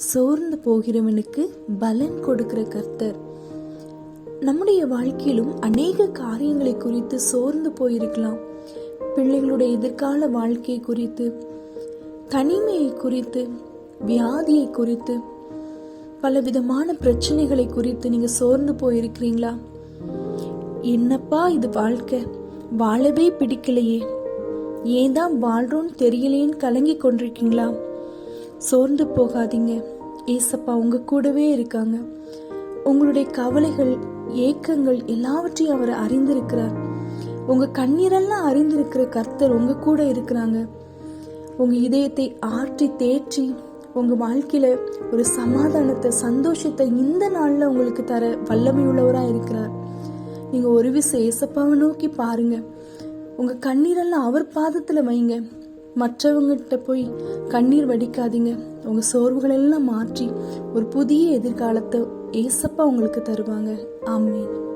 சோர்ந்து போகிறவனுக்கு பலன் கொடுக்கிற கர்த்தர். நம்முடைய வாழ்க்கையிலும் அநேக காரியங்களை குறித்து சோர்ந்து போயிருக்கலாம். பிள்ளைகளுடைய எதிர்கால வாழ்க்கை குறித்து தனிமையை குறித்து வியாதியை குறித்து பலவிதமான பிரச்சனைகளை குறித்து நீங்க சோர்ந்து போயிருக்கிறீங்களா? என்னப்பா இது வாழ்க்கை? வாழவே பிடிக்கலையே. ஏன் தான் வாழ்றோன்னு தெரியலேன்னு கலங்கி கொண்டிருக்கீங்களா? சோர்ந்து போகாதீங்க. ஏசப்பா உங்க கூடவே இருக்காங்க. உங்களுடைய கவலைகள் ஏக்கங்கள் எல்லாவற்றையும் அவர் அறிந்திருக்கிறார். உங்க கண்ணீரெல்லாம் அறிந்திருக்கிற கர்த்தர் உங்க கூட இருக்கிறாங்க. உங்க இதயத்தை ஆற்றி தேற்றி உங்க வாழ்க்கையில ஒரு சமாதானத்தை சந்தோஷத்தை இந்த நாள்ல உங்களுக்கு தர வல்லமை உள்ளவரா இருக்கிறார். நீங்க ஒரு விச ஏசப்பாவை நோக்கி பாருங்க. உங்க கண்ணீரெல்லாம் அவர் பாதத்துல வைங்க. மற்றவங்ககிட்ட போய் கண்ணீர் வடிக்காதீங்க. உங்க சோர்வுகள் எல்லாம் மாற்றி ஒரு புதிய எதிர்காலத்தை ஏசப்பா உங்களுக்கு தருவாங்க. ஆமீன்.